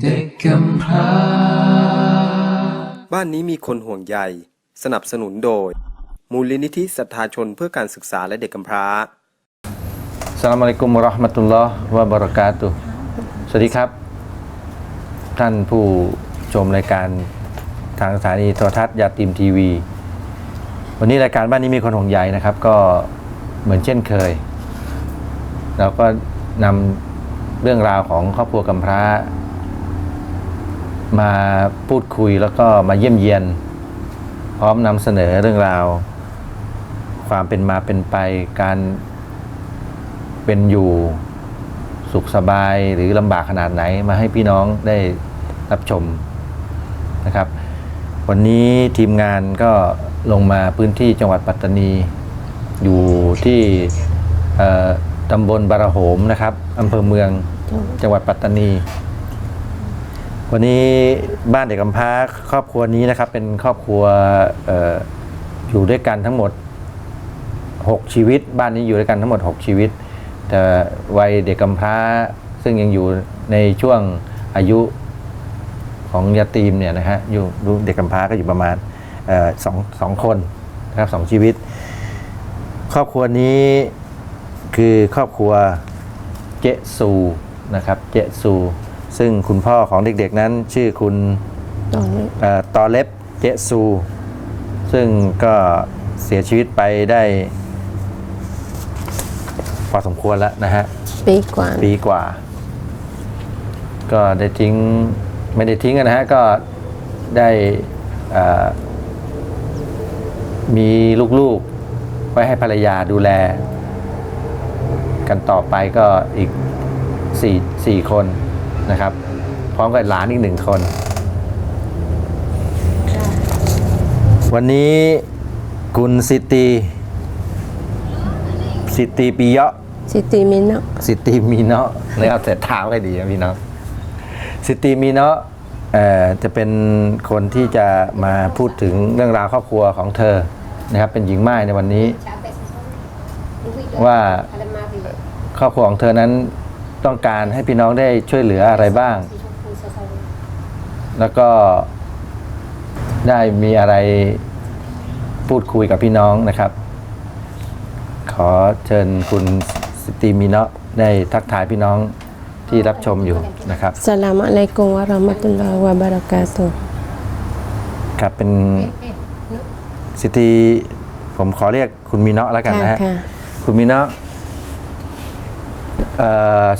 เด็กกำพร้าบ้านนี้มีคนห่วงใย สนับสนุนโดย มูลนิธิศรัทธาชนเพื่อการศึกษาและเด็กกำพร้า Assalamualaikum warahmatullahi wabarakatuh สวัสดีครับ ท่านผู้ชมรายการทางสถานีโทรทัศน์ยาติมทีวี วันนี้รายการบ้านนี้มีคนห่วงใยนะครับ ก็เหมือนเช่นเคย เราก็นำเรื่องราวของครอบครัวกำพร้า มาพูดคุยแล้วก็มาเยี่ยมเยียน พร้อมนำเสนอเรื่องราว ความเป็นมาเป็นไปการเป็นอยู่สุขสบายหรือลำบากขนาดไหนมาให้พี่น้องได้รับชมนะครับ วันนี้ทีมงานก็ลงมาพื้นที่จังหวัดปัตตานี อยู่ที่ตำบลบารโหมนะครับอำเภอเมืองจังหวัดปัตตานี วันนี้บ้านเด็กกำพร้าครอบครัวนี้นะครับ เป็นครอบครัวอออยู่ด้วยกันทั้งหมด 6 ชีวิต บ้านนี้อยู่ด้วยกันทั้งหมด 6 ชีวิต แต่วัยเด็กกำพร้าซึ่งยังอยู่ในช่วงอายุของยาตีมเนี่ยนะฮะอยู่ดูเด็กกำพร้าก็อยู่ประมาณออสองสองคนนะครับสองชีวิต ครอบครัวนี้คือครอบครัวเจซูนะครับ เจซู ซึ่งคุณพ่อของเด็กๆนั้นชื่อคุณตอนนี้เอ่อตอเล็บเจซู ซึ่งก็เสียชีวิตไปได้พอสมควรแล้วนะฮะ ปีกว่า ปีกว่า ก็ได้ทิ้งไม่ได้ทิ้งอะนะฮะ ก็ได้เอ่อมีลูกๆ ไว้ให้ภรรยาดูแล กันต่อไปก็อีกสี่สี่คน นะครับ พร้อมกับหลานอีกหนึ่งคน วันนี้คุณสิตีสิตีปิยะสิติมินะสิตีมีเนาะเลยเอาแต่เท้าให้ดีนะพี่น้องสิตีมีเนาะเอ่อจะเป็นคนที่จะมาพูดถึงเรื่องราวครอบครัวของเธอนะครับ เป็นหญิงม่ายในวันนี้ ว่าครอบครัวของเธอนั้น ต้องการให้พี่น้องได้ช่วยเหลืออะไรบ้าง แล้วก็ได้มีอะไรพูดคุยกับพี่น้องนะครับ ขอเชิญคุณสตีมีเนาะได้ทักทายพี่น้องที่รับชมอยู่นะครับสลามอะลัยกุมวะเราะมะตุลลอฮ์วะบะเราะกาตุฮ์ครับเป็นสิตีผมขอเรียกคุณมีเนาะแล้วกันค่ะนะฮะค่ะคุณมีเนาะเอ่อ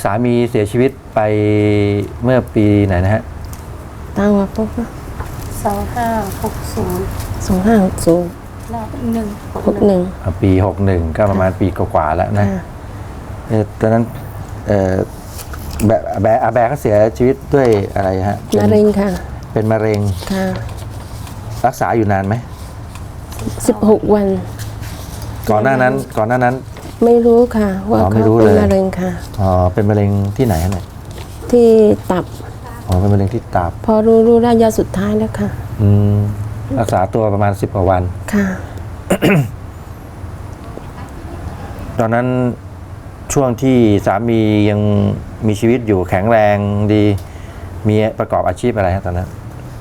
สามีเสียชีวิตไปเมื่อปีไหนนะฮะ ตั้งว่าปุ๊บสองห้าหกศูนย์สองห้าหกศูนย์แล้วหนึ่งหกหนึ่งอ่าปีหกหนึ่งก็ประมาณปีกว่าๆแล้วนะค่ะเออตอนนั้นเออแบะแบะอาแบะก็เสียชีวิตด้วยอะไรฮะป็นมะเร็งค่ะ เป็นมะเร็งค่ะรักษาอยู่นานไหมสิบหกวัน ก่อนหน้านั้นก่อนหน้านั้น ไม่รู้ค่ะ ว่าอ๋อไม่เขารู้เป็นเลย มะเร็งค่ะ อ๋อเป็นมะเร็งที่ไหนฮะเนี่ยที่ตับ อ๋อเป็นมะเร็งที่ตับพอรู้รู้ระยะสุดท้ายแล้วค่ะ อืมรักษาตัวประมาณสิบกว่าวัน ค่ะ ตอนนั้นช่วงที่สามียังมีชีวิตอยู่แข็งแรงดี มีประกอบอาชีพอะไรฮะตอนนั้น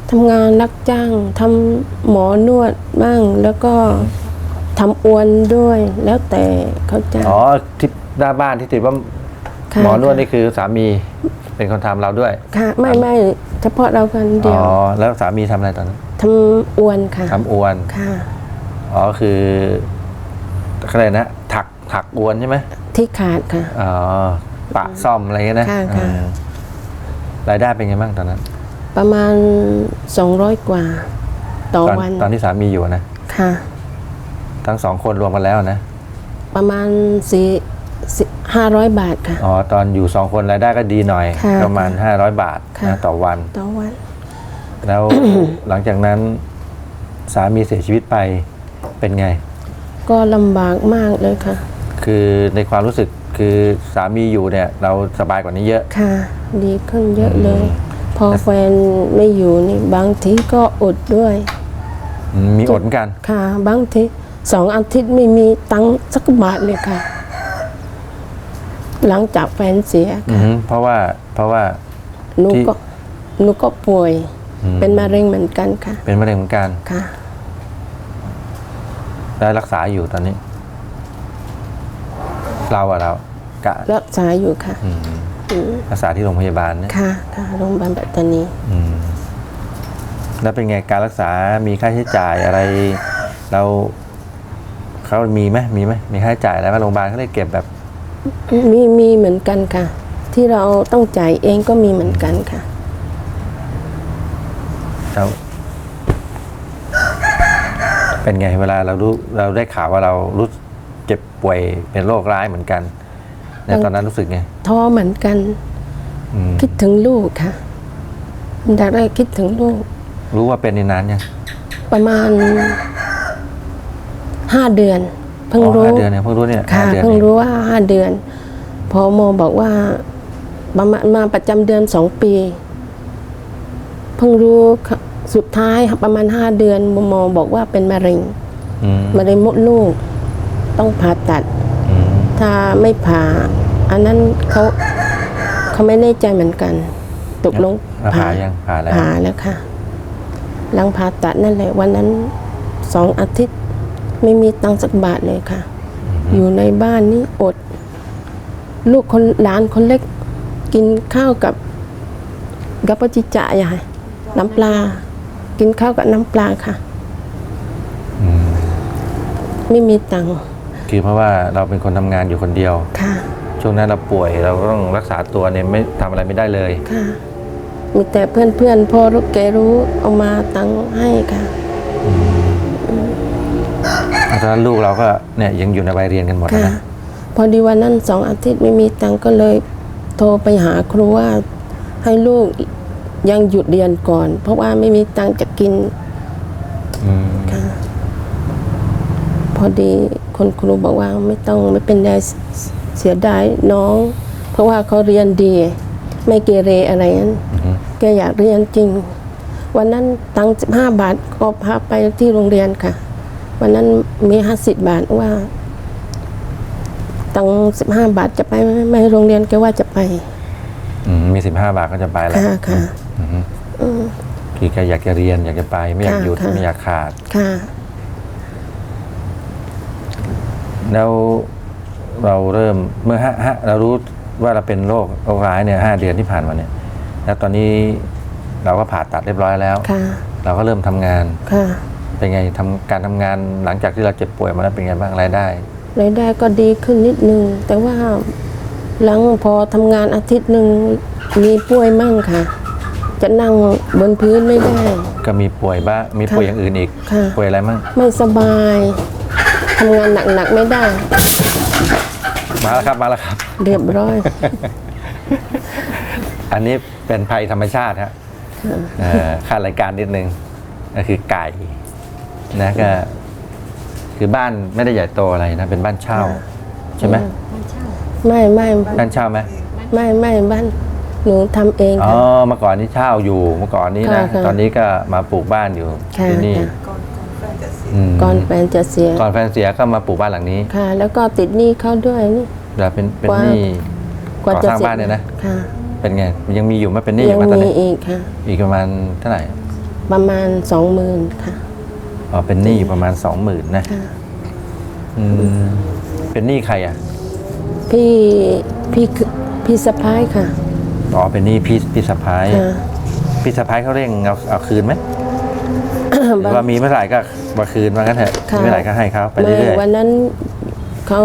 ทำงานรับจ้างทำหมอนวดบ้างแล้วก็ ทำอวนด้วยแล้วแต่เขาจะ อ๋อที่หน้าบ้านที่ติดว่าค่ะ หมอนวดนี่คือสามีเป็นคนทำเราด้วยค่ะ ไม่ไม่เฉพาะเราคนเดีอ๋ยวอแล้วสามีทำอะไรตอนนั้นทำอวนค่ะทำอวน ค่ะ อ๋อคืออะไรนะ ถักถักอวนใช่ไหมที่ขาดค่ะ อ๋อปะซ่อมอะไรเงี้ยนะค่ะค่ะ อืมรายได้เป็นไงบ้างตอนนั้น ประมาณ 200 กว่า ต่อตอนวันตอนที่สามีอยู่นะ ค่ะ ทั้งสองคนรวมกันแล้วนะ ประมาณสี่ห้าร้อยบาทค่ะ อ๋อ ตอนอยู่สองคนรายได้ก็ดีหน่อย ค่ะประมาณ500บาทค่ะ นะต่อวัน ต่อวัน แล้ว หลังจากนั้นสามีเสียชีวิตไปเป็นไง ก็ลำบากมากเลยค่ะ คือในความรู้สึกคือสามีอยู่เนี่ย เราสบายกว่านี้เยอะ ค่ะ ดีขึ้นเยอะเลย พอแฟนไม่อยู่นี่บางทีก็อดด้วยอืมมีอดเหมือนกัน ค่ะ บางที สองอาทิตย์ไม่มีตังค์สักบาทเลยค่ะ หลังจากแฟนเสียอือฮึเพราะว่าเพราะว่า หนูที่ ก็หนูก็ป่วยอืมเป็นมะเร็งเหมือนกันค่ะ เป็นมะเร็งเหมือนกันค่ะ ได้รักษาอยู่ตอนนี้ เราอะเรากะรักษาอยู่ค่ะอืมรักษาที่โรงพยาบาลเนี่ยค่ะค่ะโรงพยาบาลปัตตานี อืมแล้วเป็นไงการรักษามีค่าใช้จ่ายอะไร เรา เขามีไหมมีไหมมีค่าใช้จ่ายแล้วโรงพยาบาลเขาได้เก็บแบบ มีมีเหมือนกันค่ะ ที่เราต้องจ่ายเองก็มีเหมือนกันค่ะเราเป็นไงเวลาเรารู้เราได้ข่าวว่าเรารู้เจ็บป่วยเป็นโรคร้ายเหมือนกันเนี่ยตอนนั้นรู้สึกไงท้อเหมือนกัน อืมคิดถึงลูกค่ะดักได้คิดถึงลูก รู้ว่าเป็นในนานยังประมาณ ห้าเดือน เพิ่งอ๋อรู้ห้าเดือนเนี่ยเพิ่งรู้เนี่ยค่ะห้าเดือนเพิ่งเองรู้ว่าห้าเดือนพอหมอบอกว่าประมาณมาประจำเดือนสองปี เพิ่งรู้ค่ะสุดท้ายประมาณห้าเดือนหมอบอกว่าเป็นมะเร็งอืมมะเร็งมดลูก ต้องผ่าตัดอืมถ้าไม่ผ่า อันนั้นเขาเขาไม่แน่ใจเหมือนกันตกลงแล้วผ่ายังผ่าแล้วผ่าแล้วค่ะหลังผ่าตัดนั่นแหละวันนั้นสองอาทิตย์ ไม่มีตังค์สักบาทเลยค่ะ อยู่ในบ้านนี่อด ลูกคนหลานคนเล็ก กินข้าวกับกับปจิจะยายน้ำปลา กินข้าวกับน้ำปลาค่ะอืมไม่มีตังค์คือเพราะว่าเราเป็นคนทำงานอยู่คนเดียว ค่ะ ช่วงนั้นเราป่วยเราก็ต้องรักษาตัวเนี่ยไม่ทำอะไรไม่ได้เลย ค่ะ มีแต่เพื่อนเพื่อนๆพ่อรู้แกรู้เอามาตังค์ให้ค่ะ ตอนนั้นลูกเราก็เนี่ยยังอยู่ในวัยเรียนกันหมดค่ะนะพอดีวันนั้นสองอาทิตย์ไม่มีตังค์ก็เลยโทรไปหาครูว่าให้ลูกยังหยุดเรียนก่อน เพราะว่าไม่มีตังค์จะกินอืมค่ะพอดีคนครูบอกว่าไม่ต้องไม่เป็นไรเสียดายน้อง เพราะว่าเขาเรียนดี ไม่เกเรอะไรนั้นแกอยากเรียนจริง วันนั้นตังสิบห้าบาทก็พาไปที่โรงเรียนค่ะ วันนั้นมีห้าสิบบาทว่าตังสิบห้าบาทจะไปไหมไม่โรงเรียนแกว่าจะไปอืมมีสิบห้าบาทก็จะไปแล้วค่ะค่ะอืมคือแกอยากจะเรียนอยากจะไป ไม่อยากค่ะหยุดค่ะไม่อยากขาด ค่ะ แล้วเราเริ่มเมื่อฮะฮะเรารู้ว่าเราเป็นโรคโรคร้ายเนี่ยห้าเดือนที่ผ่านมาเนี่ย แล้วตอนนี้เราก็ผ่าตัดเรียบร้อยแล้ว ค่ะ เราก็เริ่มทำงาน ค่ะ เป็นไงทำการทำงานหลังจากที่เราเจ็บป่วยมาแล้วเป็นไงบ้างรายได้ รายได้ก็ดีขึ้นนิดนึง แต่ว่าหลังพอทำงานอาทิตย์หนึ่งมีป่วยมั่งค่ะ จะนั่งบนพื้นไม่ได้ ก็มีป่วยบ้างมีป่วยค่ะอย่างอื่นอีก ค่ะ ป่วยอะไรมั่งไม่สบายทำงานหนักๆไม่ได้ มาแล้วครับมาแล้วครับ เรียบร้อย อันนี้เป็นภัยธรรมชาติฮะเอ่อค่ารายการนิดนึงก็คือไก่ นะก็คือบ้านไม่ได้ใหญ่โตอะไรนะเป็นบ้านเช่า ใช่ไหมไม่ไม่บ้านเช่าไหมไม่ไม่บ้านหนูทำเองอ๋อค่ะเมื่อก่อนนี้เช่าอยู่เมื่อก่อนนี้นะค่ะค่ะตอนนี้ก็มาปลูกบ้านอยู่ค่ะที่นี่ค่ะอืมก่อนแฟนจะเสียก่อนแฟนเสียก็มาปลูกบ้านหลังนี้ค่ะ แล้วก็ติดหนี้เขาด้วยนี่เดี๋ยวเป็นเป็นกว่าหนี้กว่าก่อจะสร้างเสร็จบ้านเนี่ยนะค่ะ เป็นไงยังมีอยู่ไหมเป็นหนี้อยัยู่งไหมตอนมีนี้อีกค่ะ อีกประมาณเท่าไหร่ประมาณสองหมื่นค่ะอ๋อ เป็นหนี้อยู่ประมาณสองหมื่นนะค่ะอืมเป็นหนี้ใครอะ พี่พี่คือพี่สะพ้ายค่ะ อ๋อ เป็นหนี้พี่พี่สะพ้ายค่ะพี่สะพ้ายเขาเร่งเอาเอาคืนไหมหรือว่ามีเมื่อไหร่ก็มาคืนมากันเถอะค่ะมีเมื่อไหร่ก็ให้เขาไปไม่เรื่อยวันนั้นเขา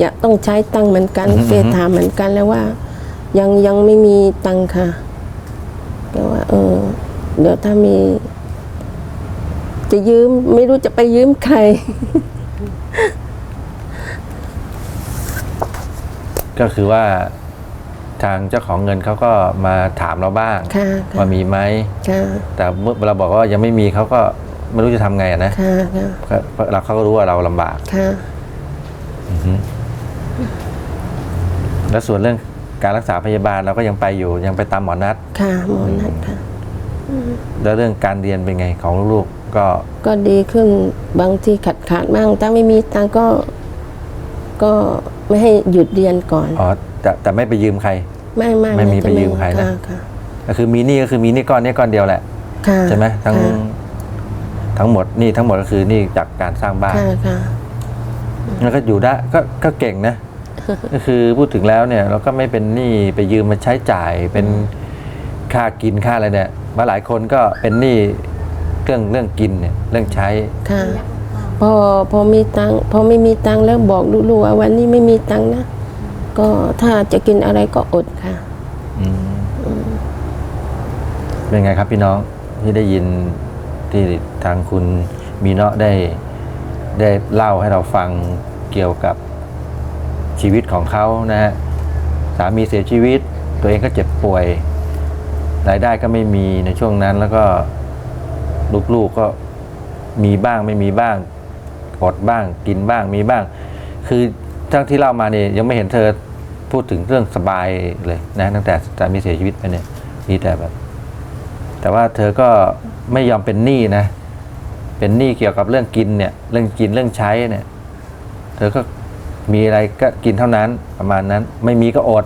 อยากต้องใช้ตังค์เหมือนกันอือฮึเกถามเหมือนกันแล้วว่า ยังยังไม่มีตังค์ค่ะก็ว่า เออเดี๋ยวถ้ามี จะยืม ไม่รู้จะไปยืมใครๆก็คือว่าทางเจ้าของเงินเขาก็มาถามเราบ้างค่ะ ว่ามีไหม ค่ะ แต่เมื่อเราบอกว่ายังไม่มีเขาก็ไม่รู้จะทำไงอะนะค่ะ ค่ะก็เพราะเราเขาก็รู้ว่าเราลำบาก ค่ะ แล้วส่วนเรื่องการรักษาพยาบาลเราก็ยังไปอยู่ยังไปตามหมอนัด ค่ะหมอนัดค่ะ แล้วเรื่องการเรียนเป็นไงของลูกๆ ก็ก็ดีขึ้นบางทีขาดขาดบ้างถ้าไม่มีตังค์ก็ ก็ไม่ให้หยุดเรียนก่อนอ๋อแต่แต่ไม่ไปยืมใคร ไม่ไม่ไม่มีจะไปยืมใครนะค่ะก็คือมีหนี้ก็คือมีหนี้ก้อนนี้ก้อนเดียวแหละค่ะใช่ไหมทั้งค่ะทั้งหมดหนี่ทั้งหมดก็คือหนี่จากการสร้างบ้านค่ะค่ะแล้วก็อยู่ได้ก็ก็เก่งนะก็คือพูดถึงแล้วเนี่ย เราก็ไม่เป็นหนี้ไปยืมมาใช้จ่ายเป็นค่ากินค่าอะไรเนี่ยมาหลายคนก็เป็นหนี้ เรื่องเรื่องกินเนี่ยเรื่องใช้ ค่ะ พอพอมีตังค์พอไม่มีตังค์แล้วบอกลูกๆว่าวันนี้ไม่มีตังค์นะ ก็ถ้าจะกินอะไรก็อดค่ะ อืมเป็นไงครับพี่น้องที่ได้ยินที่ทางคุณมีเนาะได้ ได้เล่าให้เราฟังเกี่ยวกับชีวิตของเขานะฮะสามีเสียชีวิต ตัวเองก็เจ็บป่วยรายได้ก็ไม่มีในช่วงนั้นแล้วก็ ลูกๆก็มีบ้างไม่มีบ้างอดบ้างกินบ้างมีบ้าง คือทั้งที่เล่ามาเนี่ยยังไม่เห็นเธอพูดถึงเรื่องสบายเลยนะตั้งแต่สามีเสียชีวิตไปเนี่ยมีแต่แบบ แต่ว่าเธอก็ไม่ยอมเป็นหนี้นะ เป็นหนี้เกี่ยวกับเรื่องกินเนี่ย เรื่องกินเรื่องใช้เนี่ย เธอก็มีอะไรก็กินเท่านั้นประมาณนั้น ไม่มีก็อด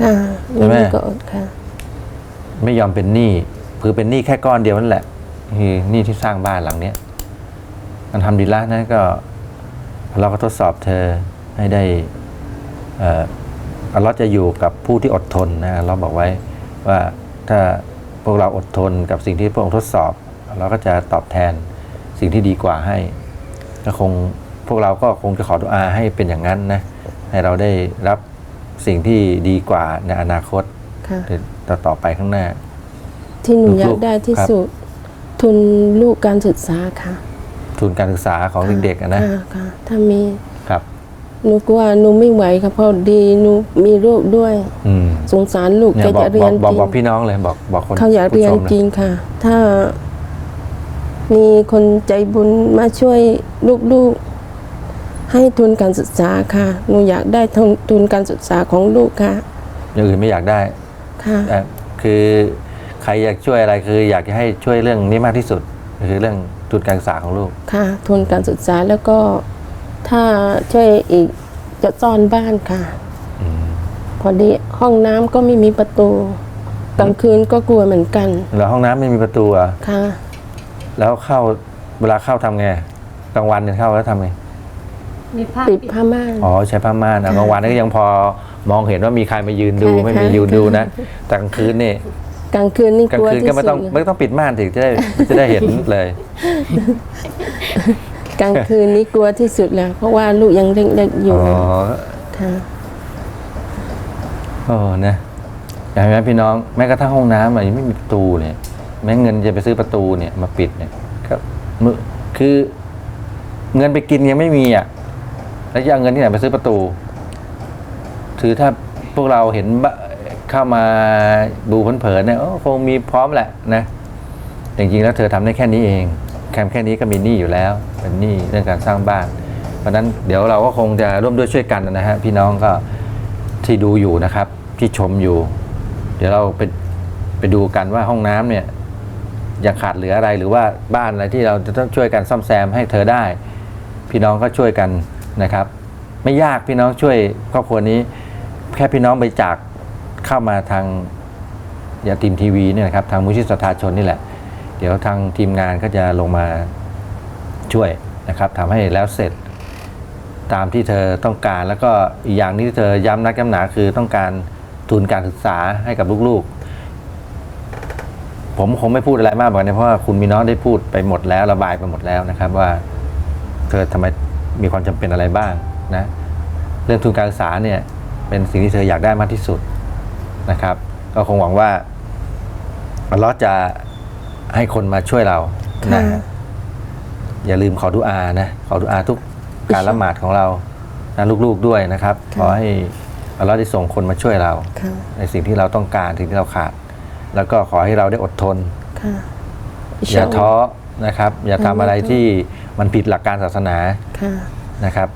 ค่ะใช่ไหมไม่มีก็อดค่ะ ไม่ยอมเป็นหนี้คือเป็นหนี้แค่ก้อนเดียวนั่นแหละ คือหนี้ที่สร้างบ้านหลังเนี้ยมันทำดีละนะก็เราก็ทดสอบเธอให้ได้เอ่ออัลเลอฮ์จะอยู่กับผู้ที่อดทนนะเราบอกไว้ว่าถ้าพวกเราอดทนกับสิ่งที่พระองค์ทดสอบ เราก็จะตอบแทนสิ่งที่ดีกว่าให้ก็คงพวกเราก็คงจะขอดุอาให้เป็นอย่างนั้นนะให้เราได้รับสิ่งที่ดีกว่าในอนาคตค่ะต่อต่อไปข้างหน้า ที่หนูลูกๆอยากได้ที่ครับสุด ทุนลูกการศึกษาค่ะทุนการศึกษาของเด็กๆอะนะค่ค่ะถ้ามีครับ หนูก็ว่าหนูไม่ไหวค่ะเพราะดีหนูมีลูกด้วย อืมสงสารลูกเนี่ยแกบอกจะเรีบยอนกบอกจริงบอกพี่น้องเลยบอกบอกคนเขาอยากผู้เรียนชมนะจริงค่ะ ถ้า มีคนใจบุญมาช่วยลูกๆ ให้ทุนการศึกษาค่ะหนูอยากได้ทุนทุนการศึกษาของลูกค่ะอย่างอื่นไม่อยากได้ค่ะแต่คือ ใครอยากช่วยอะไรคืออยากจะให้ช่วยเรื่องนี้มากที่สุดคือเรื่องทุนการศึกษาของลูกค่ะทุนการศึกษาแล้วก็ถ้าช่วยอีกจะซ่อนบ้านค่ะพอดีห้องน้ำก็ไม่มีประตูกลางคืนก็กลัวเหมือนกันแล้วห้องน้ำไม่มีประตูอะค่ะ แล้วเข้าเวลาเข้าทำไงกลางวันเนี่ยเข้าแล้วทำไงมีผ้าปิดปิดผ้าม่านอ๋อใช้ผ้าม่านอะกลางวันนี่ก็ยังพอมองเห็นว่ามีใครมายืนดูใช่ไม่มีค่ะยืนดูนะแต่กลางคืนนี่ กลางคืนนี่กลากงลัวคืนที่ก็ไม่สุต้องดไม่ต้องปิดม่านถึงจะได้จะได้เห็นเลย กลางคืนนี่กลัวที่สุดแล้ว เพราะว่าลูกยังเล็กๆอยู่อ๋อค่ะโอ้นะเห็นไหมพี่น้องแม้กระทั่งห้องน้ำอะยังไม่มีประตูเนี่ยแม้เงินจะไปซื้อประตูเนี่ยมาปิดเนี่ยก็มือคือ เงินไปกินยังไม่มีอะแล้วจะเอาเงินที่ไหนไปซื้อประตู ถือถ้าพวกเราเห็นบะ เข้ามาดูเผินๆเนี่ยโอ้คงมีพร้อมแหละนะจริงๆแล้วเธอทำได้แค่นี้เองแค่แค่นี้ก็มีหนี้อยู่แล้วเป็นหนี้เรื่องการสร้างบ้าน เพราะนั้นเดี๋ยวเราก็คงจะร่วมด้วยช่วยกันนะฮะพี่น้องก็ที่ดูอยู่นะครับ ที่ชมอยู่ เดี๋ยวเราไปไปดูกันว่าห้องน้ำเนี่ยยังขาดเหลืออะไรหรือว่าบ้านอะไรที่เราจะต้องช่วยกันซ่อมแซมให้เธอได้ พี่น้องก็ช่วยกันนะครับ ไม่ยากพี่น้องช่วยครอบครัวนี้ แค่พี่น้องไปจาก เข้ามาทางยาทีมทีวีเนี่ยนะครับทางมุชิสทธาชนนี่แหละ เดี๋ยวทางทีมงานก็จะลงมาช่วยนะครับทำให้แล้วเสร็จตามที่เธอต้องการแล้วก็อีกอย่างที่เธอย้ำนักย้ำหนาคือต้องการทุนการศึกษาให้กับลูกๆ ผมคงไม่พูดอะไรมากกว่านี้เพราะว่าคุณมีน้องได้พูดไปหมดแล้วระบายไปหมดแล้วนะครับ ว่า เธอทำไมมีความจำเป็นอะไรบ้างนะ เรื่องทุนการศึกษาเนี่ยเป็นสิ่งที่เธออยากได้มากที่สุด นะครับ ก็คงหวังว่าอัลเลอฮ์จะให้คนมาช่วยเรานะค่ะอย่าลืมขอดุอานะขอดุอาทุกการละหมาดของเรานะลูกๆด้วยนะครับ ขอให้อัลเลอฮ์ได้ส่งคนมาช่วยเราค่ะในสิ่งที่เราต้องการสิ่งที่เราขาด แล้วก็ขอให้เราได้อดทนค่ะอย่าท้อนะครับ อย่าทำอะไรที่มันผิดหลักการศาสนาค่ะนะครับ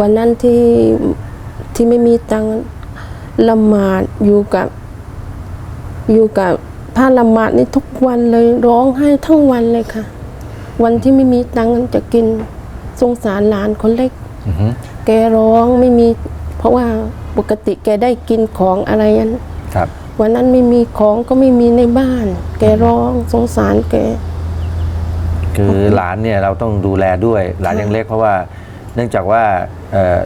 วันนั้นที่ที่ไม่มีตังค์ ละหมาดอยู่กับอยู่กับผ้าละหมาดนี่ทุกวันเลยร้องไห้ทั้งวันเลยค่ะ วันที่ไม่มีตังค์จะกินสงสารหลานคนเล็กอือฮึแกร้องไม่มี เพราะว่าปกติแกได้กินของอะไรนั้นครับวันนั้นไม่มีของก็ไม่มีในบ้าน แกร้องสงสารแกคือหลานเนี่ยเราต้องดูแลด้วย หลานยังเล็กเพราะว่า เนื่องจากว่าเอ่อ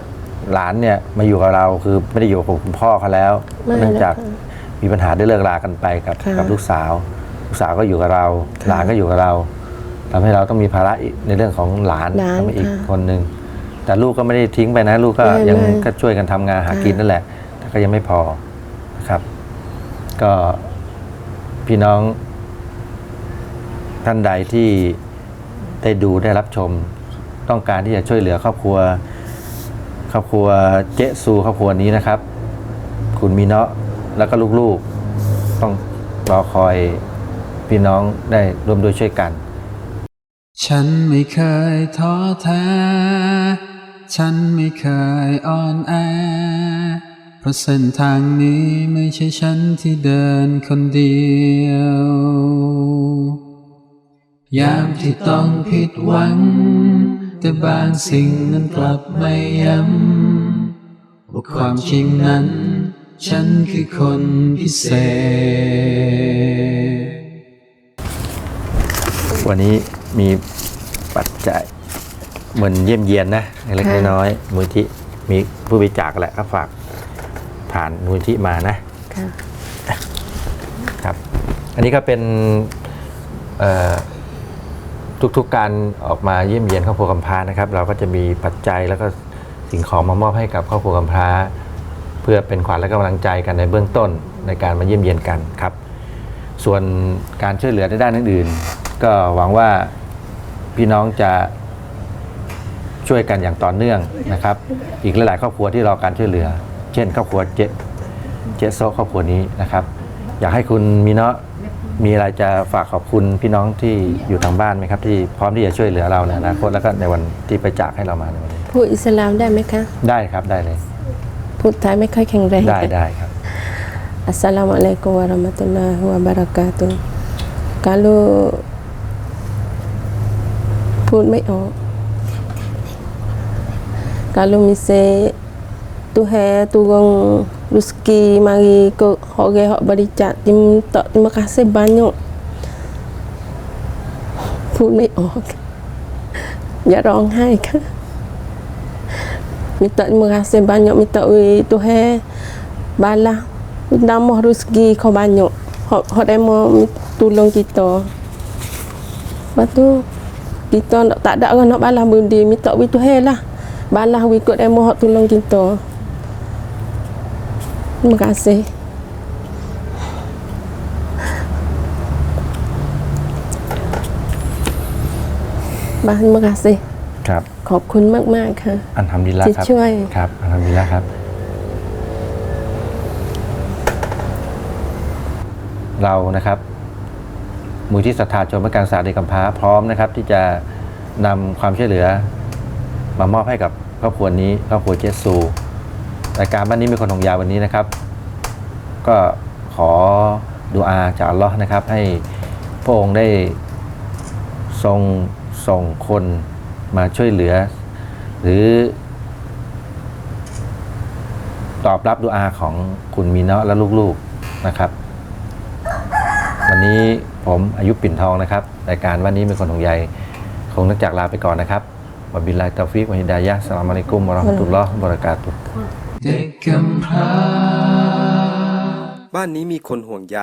หลานเนี่ยมาอยู่กับเราคือไม่ได้อยู่กับคุณพ่อเขาแล้ว ไม่เนื่องจากแล้วค่ะมีปัญหาได้เลิกรากันไปกับค่ะ กับลูกสาว ลูกสาวก็อยู่กับเราค่ะหลานก็อยู่กับเราทำให้เราต้องมีภาระอีกในเรื่องของหลานหลานทำให้อีกค่ะคนหนึ่งแต่ลูกก็ไม่ได้ทิ้งไปนะ ลูกก็ไม่ยังไม่ก็ช่วยกันทำงานหากินนั่นแหละ แต่ก็ยังไม่พอนะครับ ก็พี่น้อง ท่านใดที่ได้ดูได้รับชม ต้องการที่จะช่วยเหลือครอบครัว ครอบครัวเจ๊ซูครอบครัวนี้นะครับ คุณมีเนาะแล้วก็ลูกๆ ต้องรอคอยพี่น้องได้ร่วมด้วยช่วยกัน ฉันไม่เคยท้อแท้ ฉันไม่เคยอ่อนแอ เพราะเส้นทางนี้ไม่ใช่ฉันที่เดินคนเดียว ยามที่ต้องผิดหวัง แต่บางสิ่งนั้นกลับไม่ย้ำว่าความจริงนั้น ฉันคือคนพิเศษ วันนี้มีปัจจัยเหมือนเยี่ยมเยียนนะเล็กๆค่ะน้อยๆมูลที่มีผู้บริจาคแหละก็ฝากผ่านมูลที่มานะค่ะครับ อันนี้ก็เป็นเอ่อ ทุกๆการออกมาเยี่ยมเยียนครอบครัวกำพร้านะครับ เราก็จะมีปัจจัยแล้วก็สิ่งของมามอบให้กับครอบครัวกำพร้า เพื่อเป็นขวัญและกำลังใจกันในเบื้องต้นในการมาเยี่ยมเยียนกันครับ ส่วนการช่วยเหลือในด้านอื่นๆ ก็หวังว่าพี่น้องจะช่วยกันอย่างต่อเนื่องนะครับ อีกหลายๆ ครอบครัวที่รอการช่วยเหลือ เช่น ครอบครัวเจเจโซครอบครัวนี้นะครับ อยากให้คุณมีเนาะ มีอะไรจะฝากขอบคุณพี่น้องที่อยู่ทางบ้านไหมครับ ที่พร้อมที่จะช่วยเหลือเราในอนาคตแล้วก็ในวันที่ไปจากให้เรามาในวันนี้พูดอิสลามได้ไหมคะ ได้ครับได้เลย พูดไทยไม่ค่อยแข็งแรงได้ได้ครับ Assalamualaikum warahmatullahi wabarakatuh. Kalau พูดไม่ออก Kalau misal Tuhan turun rezeki mari ke orang hak bericak minta terima kasih banyak. พูดไม่ออก อย่าร้องไห้ค่ะ minta terima kasih banyak minta oi Tuhan balas nambah rezeki kau banyak hak hak dia mau tolong kita lepas tu kita nak tak ada orang nak balas budi minta wi Tuhan lah balas wi ikut dia mau hak tolong kita Terima kasih Bah, terima kasih ครับ ขอบคุณมาก ๆ ค่ะ อันทำดีละครับที่ช่วย ครับ อันทำดีละครับ เรานะครับ มูลที่ศรัทธาชมเพื่อการศึกษาเด็กกำพร้าพร้อมนะครับ ที่จะนำความช่วยเหลือ มามอบให้กับครอบครัวนี้ครอบครัวเจสซู รายการบ้านนี้มีคนของยาวันนี้นะครับ ก็ขอดูอาจากอัลลอฮ์นะครับ ให้พระองค์ได้ทรงส่งคนมาช่วยเหลือ หรือ ตอบรับดูอาของคุณมีเนาะและลูกๆนะครับ วันนี้ผมอายุปิ่นทองนะครับรายการวันนี้เป็นคนของใยคงต้องจากลาไปก่อนนะครับวบิลลาตาฟิกวะฮิดายะสลามอะลัยกุมวะราะห์มะตุลลอฮ์บะเราะกาตุฮ์ เด็กกำพร้าบ้านนี้มีคนห่วงใย